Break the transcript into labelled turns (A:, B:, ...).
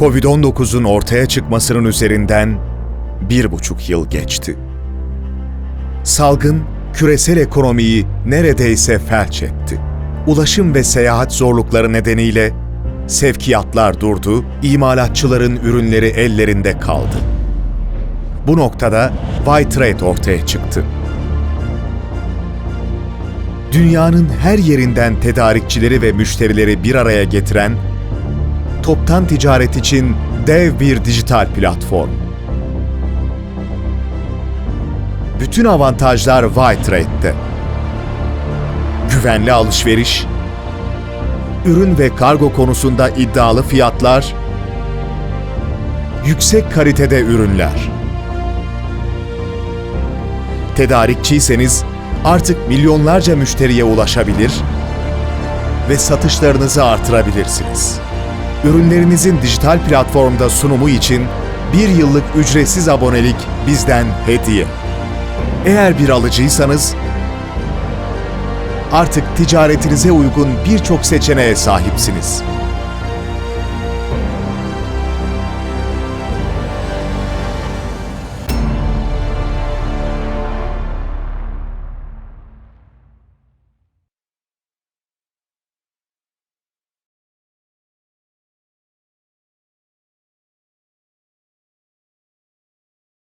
A: Covid-19'un ortaya çıkmasının üzerinden bir buçuk yıl geçti. Salgın, küresel ekonomiyi neredeyse felç etti. Ulaşım ve seyahat zorlukları nedeniyle sevkiyatlar durdu, imalatçıların ürünleri ellerinde kaldı. Bu noktada Y-Trade ortaya çıktı. Dünyanın her yerinden tedarikçileri ve müşterileri bir araya getiren, toptan ticaret için dev bir dijital platform. Bütün avantajlar Y-Trade'de. Güvenli alışveriş, ürün ve kargo konusunda iddialı fiyatlar, yüksek kalitede ürünler. Tedarikçiyseniz artık milyonlarca müşteriye ulaşabilir ve satışlarınızı artırabilirsiniz. Ürünlerinizin dijital platformda sunumu için bir yıllık ücretsiz abonelik bizden hediye. Eğer bir alıcıysanız artık ticaretinize uygun birçok seçeneğe sahipsiniz.